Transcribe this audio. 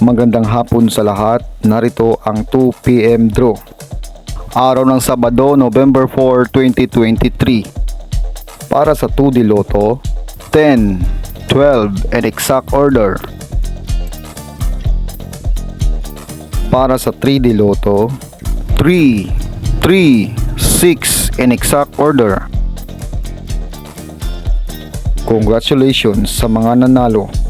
Magandang hapon sa lahat. Narito ang 2pm draw. Araw ng Sabado, November 4, 2023. Para sa 2D Lotto, 10, 12, and exact order. Para sa 3D Lotto, 3, 3, 6, and exact order. Congratulations sa mga nanalo.